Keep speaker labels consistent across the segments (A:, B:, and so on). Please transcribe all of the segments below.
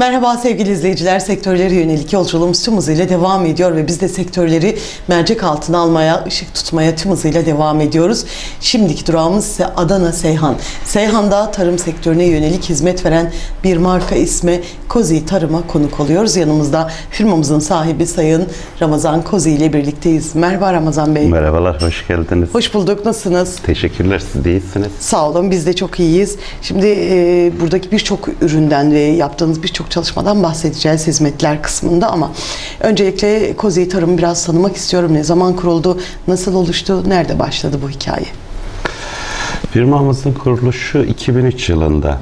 A: Merhaba sevgili izleyiciler. Sektörlere yönelik yolculuğumuz tüm hızıyla devam ediyor ve biz de sektörleri mercek altına almaya, ışık tutmaya tüm hızıyla devam ediyoruz. Şimdiki durağımız ise Adana Seyhan. Seyhan'da tarım sektörüne yönelik hizmet veren bir marka ismi Kozi Tarım'a konuk oluyoruz. Yanımızda firmamızın sahibi Sayın Ramazan Kozi ile birlikteyiz. Merhaba Ramazan Bey.
B: Merhabalar, hoş geldiniz.
A: Hoş bulduk. Nasılsınız?
B: Teşekkürler, siz de iyisiniz.
A: Sağ olun biz de çok iyiyiz. Şimdi e, buradaki birçok üründen ve yaptığınız birçok çalışmadan bahsedeceğiz hizmetler kısmında ama öncelikle Kozi Tarım'ı biraz tanımak istiyorum. Ne zaman kuruldu, nasıl oluştu, nerede başladı bu hikaye?
B: Firmamızın kuruluşu 2003 yılında.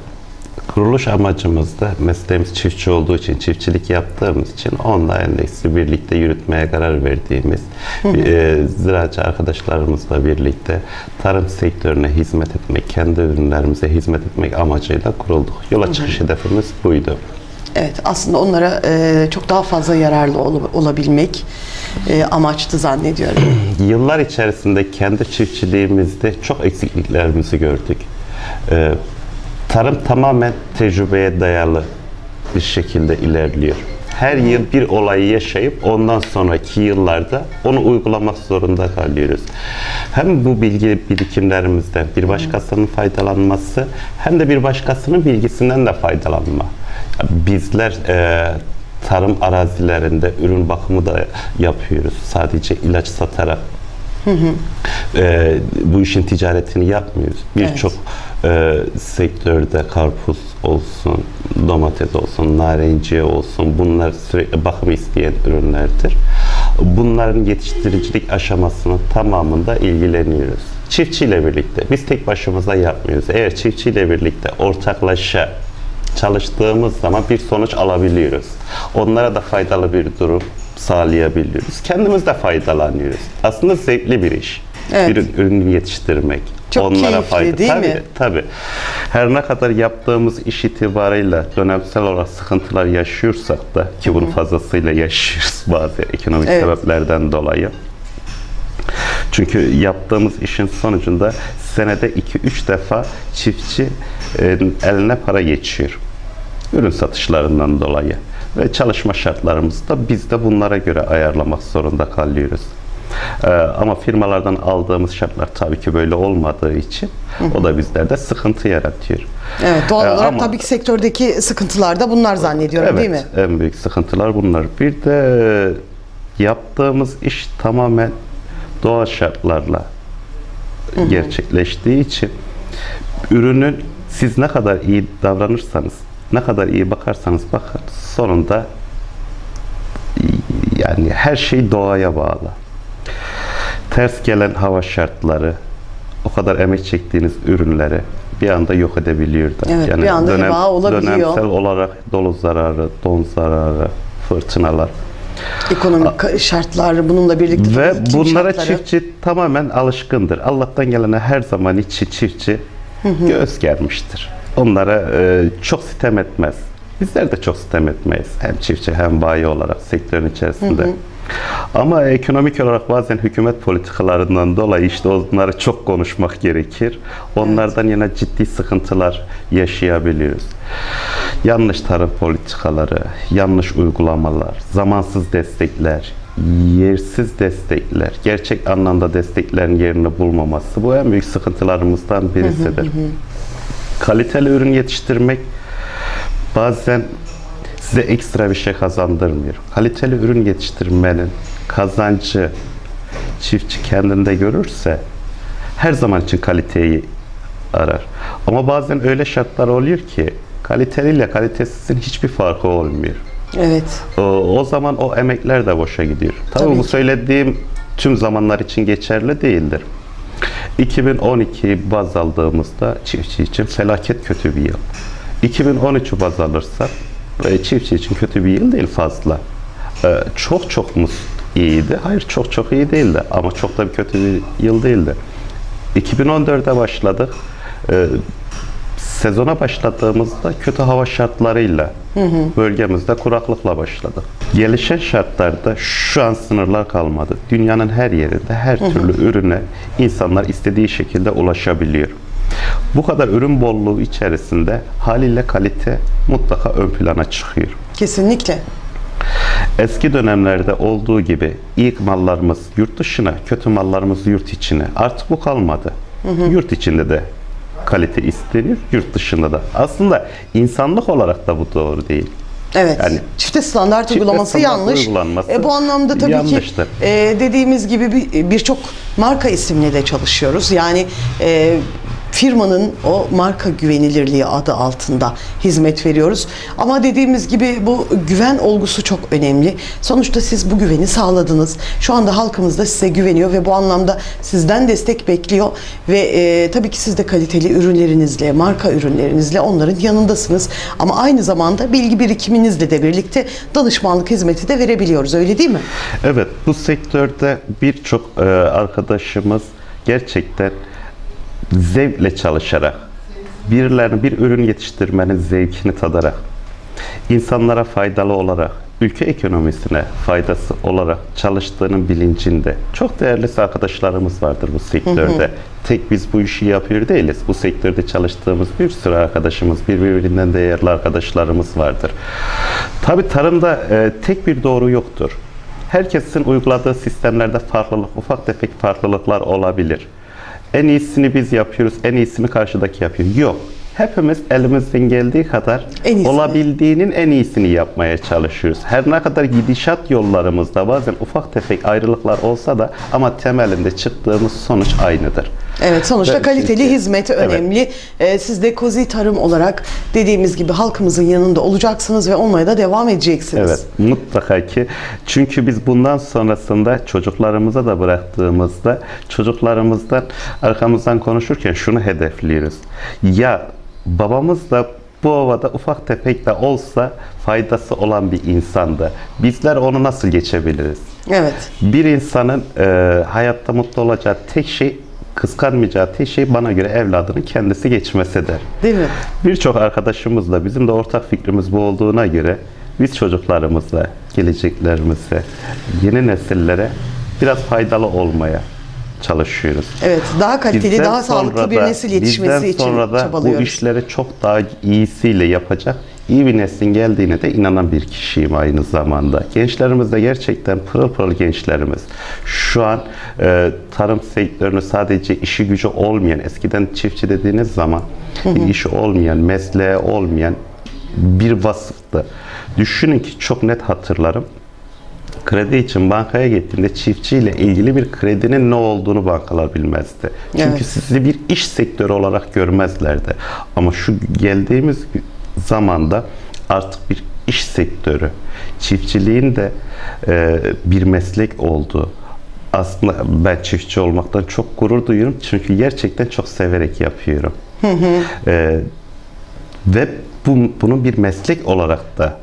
B: Kuruluş amacımız da mesleğimiz çiftçi olduğu için, çiftçilik yaptığımız için onunla endeksli birlikte yürütmeye karar verdiğimiz e, ziraatçı arkadaşlarımızla birlikte tarım sektörüne hizmet etmek, kendi ürünlerimize hizmet etmek amacıyla kurulduk. Yola çıkış hedefimiz buydu.
A: Evet aslında onlara e, çok daha fazla yararlı ol- olabilmek e, amaçtı zannediyorum.
B: Yıllar içerisinde kendi çiftçiliğimizde çok eksikliklerimizi gördük. Ee, tarım tamamen tecrübeye dayalı bir şekilde ilerliyor. Her yıl bir olayı yaşayıp ondan sonraki yıllarda onu uygulamak zorunda kalıyoruz. Hem bu bilgi birikimlerimizden bir başkasının faydalanması hem de bir başkasının bilgisinden de faydalanma. Bizler e, tarım arazilerinde ürün bakımı da yapıyoruz. Sadece ilaç satarak e, bu işin ticaretini yapmıyoruz. Birçok e, sektörde karpuz olsun, domates olsun, narenciye olsun bunlar sürekli bakım isteyen ürünlerdir. Bunların yetiştiricilik aşamasının tamamında ilgileniyoruz. Çiftçiyle birlikte. Biz tek başımıza yapmıyoruz. Eğer çiftçiyle birlikte ortaklaşa çalıştığımız zaman bir sonuç alabiliyoruz. Onlara da faydalı bir durum sağlayabiliyoruz. Kendimiz de faydalanıyoruz. Aslında zevkli bir iş.
A: Evet.
B: Bir ürünü yetiştirmek.
A: Çok keyifli, değil
B: tabii,
A: mi?
B: Tabii. Her ne kadar yaptığımız iş itibarıyla dönemsel olarak sıkıntılar yaşıyorsak da ki bunu fazlasıyla yaşıyoruz bazı ekonomik
A: Evet.
B: sebeplerden dolayı. Çünkü yaptığımız işin sonucunda senede 2-3 defa çiftçi e, eline para geçiyor. Ürün satışlarından dolayı. Ve çalışma şartlarımızı da biz de bunlara göre ayarlamak zorunda kalıyoruz. Ee, ama firmalardan aldığımız şartlar tabii ki böyle olmadığı için o da bizlerde sıkıntı yaratıyor.
A: Evet doğal
B: Ee,
A: olarak
B: ama-
A: tabii ki sektördeki sıkıntılar da bunlar zannediyorum değil mi?
B: en büyük sıkıntılar bunlar. Bir de yaptığımız iş tamamen doğal şartlarla gerçekleştiği için ürünün siz ne kadar iyi davranırsanız, ne kadar iyi bakarsanız bakın sonunda yani her şey doğaya bağlı. Ters gelen hava şartları, o kadar emek çektiğiniz ürünleri bir anda yok edebiliyor da.
A: Evet, bir anda heba olabiliyor.
B: Dönemsel olarak dolu zararı, don zararı, fırtınalar.
A: Ekonomik şartlar bununla birlikte
B: Ve bunlara
A: şartları.
B: çiftçi tamamen alışkındır. Allah'tan gelene her zaman içi çiftçi göğüs germiştir. Onlara e, çok sitem etmez. Bizler de çok sitem etmeyiz. Hem çiftçi hem bayi olarak sektörün içerisinde. Ama ekonomik olarak bazen hükümet politikalarından dolayı işte onları çok konuşmak gerekir. Onlardan yine ciddi sıkıntılar yaşayabiliyoruz. Yanlış tarım politikaları, yanlış uygulamalar, zamansız destekler, yersiz destekler, gerçek anlamda desteklerin yerini bulmaması bu en büyük sıkıntılarımızdan birisidir. Kaliteli ürün yetiştirmek bazen size ekstra bir şey kazandırmıyor. Kaliteli ürün yetiştirmenin kazancı çiftçi kendinde görürse her zaman için kaliteyi arar. Ama bazen öyle şartlar oluyor ki kaliteliyle kalitesizin hiçbir farkı olmuyor.
A: Evet.
B: O, o zaman o emekler de boşa gidiyor. Tabii,
A: Tabii
B: bu
A: ki.
B: söylediğim tüm zamanlar için geçerli değildir. 2012 baz aldığımızda çiftçi için felaket kötü bir yıl. 2013'ü baz alırsak e, çiftçi için kötü bir yıl değil fazla. E, Çok çok mu iyiydi? Hayır çok çok iyi değildi ama çok da bir kötü bir yıl değildi. 2014'e başladık. Sezona başladığımızda kötü hava şartlarıyla bölgemizde kuraklıkla başladık. Gelişen şartlarda şu an sınırlar kalmadı. Dünyanın her yerinde her türlü ürüne insanlar istediği şekilde ulaşabiliyor. Bu kadar ürün bolluğu içerisinde haliyle kalite mutlaka ön plana çıkıyor.
A: Kesinlikle.
B: Eski dönemlerde olduğu gibi ilk mallarımız yurt dışına, kötü mallarımız yurt içine. Artık bu kalmadı. Yurt içinde de kalite isteniyor, yurt dışında da. Aslında insanlık olarak da bu doğru değil.
A: Evet.
B: Yani
A: çifte standart
B: çifte
A: uygulaması
B: standart
A: yanlış.
B: uygulanması
A: E, bu anlamda tabii
B: yanlıştır.
A: ki e, dediğimiz gibi bir- birçok marka isimle de çalışıyoruz. Yani e, firmanın o marka güvenilirliği adı altında hizmet veriyoruz. Ama dediğimiz gibi bu güven olgusu çok önemli. Sonuçta siz bu güveni sağladınız. Şu anda halkımız da size güveniyor ve bu anlamda sizden destek bekliyor ve e, tabii ki siz de kaliteli ürünlerinizle, marka ürünlerinizle onların yanındasınız. Ama aynı zamanda bilgi birikiminizle de birlikte danışmanlık hizmeti de verebiliyoruz. Öyle değil mi?
B: Evet, bu sektörde birçok e, arkadaşımız gerçekten zevkle çalışarak, birilerine bir ürün yetiştirmenin zevkini tadarak, insanlara faydalı olarak, ülke ekonomisine faydası olarak çalıştığının bilincinde çok değerli arkadaşlarımız vardır bu sektörde. Tek biz bu işi yapıyor değiliz. Bu sektörde çalıştığımız bir sürü arkadaşımız, birbirinden değerli arkadaşlarımız vardır. Tabii tarımda e, tek bir doğru yoktur. Herkesin uyguladığı sistemlerde farklılık, ufak tefek farklılıklar olabilir. En iyisini biz yapıyoruz, en iyisini karşıdaki yapıyor. Yok. Hepimiz elimizden geldiği kadar
A: En
B: olabildiğinin en iyisini yapmaya çalışıyoruz. Her ne kadar gidişat yollarımızda bazen ufak tefek ayrılıklar olsa da ama temelinde çıktığımız sonuç aynıdır.
A: Evet sonuçta
B: Ve-
A: kaliteli hizmet
B: Evet.
A: önemli. Ee, siz de Kozi Tarım olarak dediğimiz gibi halkımızın yanında olacaksınız ve olmaya da devam edeceksiniz.
B: Evet, mutlaka ki. Çünkü biz bundan sonrasında çocuklarımıza da bıraktığımızda çocuklarımızdan arkamızdan konuşurken şunu hedefliyoruz. Ya babamız da bu ovada ufak tefek de olsa faydası olan bir insandı. Bizler onu nasıl geçebiliriz?
A: Evet.
B: Bir insanın e, hayatta mutlu olacağı tek şey, kıskanmayacağı tek şey bana göre evladının kendisi geçmesidir.
A: Değil mi?
B: Birçok arkadaşımızla bizim de ortak fikrimiz bu olduğuna göre biz çocuklarımızla, geleceklerimize, yeni nesillere biraz faydalı olmaya çalışıyoruz.
A: Evet. Daha kaliteli,
B: Bizden
A: daha sağlıklı bir nesil yetişmesi için
B: sonra da bu
A: çabalıyoruz.
B: işleri çok daha iyisiyle yapacak iyi bir neslin geldiğine de inanan bir kişiyim aynı zamanda. Gençlerimiz de gerçekten pırıl pırıl gençlerimiz. Şu an e, tarım sektörünü sadece işi gücü olmayan, eskiden çiftçi dediğiniz zaman bir işi olmayan, mesleği olmayan bir vasıftı. Düşünün ki çok net hatırlarım kredi için bankaya gittiğimde çiftçiyle ilgili bir kredinin ne olduğunu bankalar bilmezdi. Çünkü
A: Evet.
B: sizi bir iş sektörü olarak görmezlerdi. Ama şu geldiğimiz zamanda artık bir iş sektörü, çiftçiliğin de e, bir meslek olduğu. Aslında ben çiftçi olmaktan çok gurur duyuyorum çünkü gerçekten çok severek yapıyorum. E, ve bu, bunun bir meslek olarak da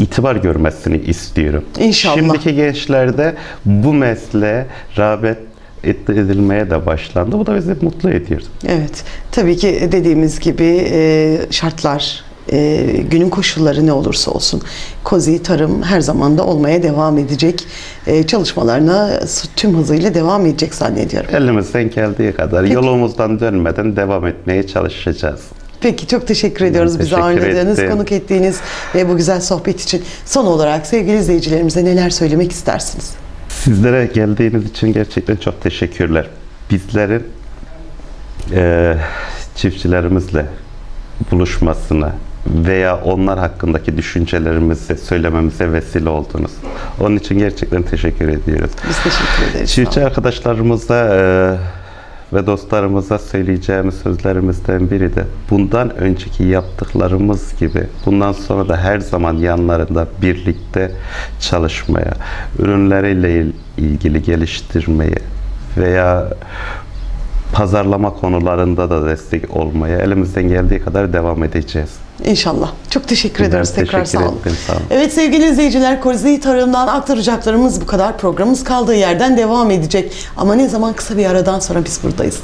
B: itibar görmesini istiyorum.
A: İnşallah.
B: Şimdiki gençlerde bu mesleğe rağbet et- edilmeye de başlandı. Bu da bizi mutlu ediyor.
A: Evet. Tabii ki dediğimiz gibi e, şartlar, e, günün koşulları ne olursa olsun Kozi Tarım her zaman da olmaya devam edecek. E, çalışmalarına tüm hızıyla devam edecek zannediyorum.
B: Elimizden geldiği kadar
A: Peki.
B: yolumuzdan dönmeden devam etmeye çalışacağız.
A: Peki çok teşekkür ediyoruz bizi ağırladığınız,
B: ettim.
A: konuk ettiğiniz ve bu güzel sohbet için. Son olarak sevgili izleyicilerimize neler söylemek istersiniz?
B: Sizlere geldiğiniz için gerçekten çok teşekkürler. Bizlerin eee, çiftçilerimizle buluşmasına veya onlar hakkındaki düşüncelerimizi söylememize vesile oldunuz. Onun için gerçekten teşekkür ediyoruz.
A: Biz teşekkür ederiz.
B: Çiftçi arkadaşlarımıza eee, ve dostlarımıza söyleyeceğimiz sözlerimizden biri de bundan önceki yaptıklarımız gibi bundan sonra da her zaman yanlarında birlikte çalışmaya, ürünleriyle il- ilgili geliştirmeye veya pazarlama konularında da destek olmaya elimizden geldiği kadar devam edeceğiz.
A: İnşallah. Çok teşekkür
B: Ben
A: ederiz. Tekrar
B: teşekkür
A: sağ olun.
B: ettim, sağ olun.
A: Evet sevgili izleyiciler Kozi Tarım'dan aktaracaklarımız bu kadar. Programımız kaldığı yerden devam edecek. Ama ne zaman kısa bir aradan sonra biz buradayız.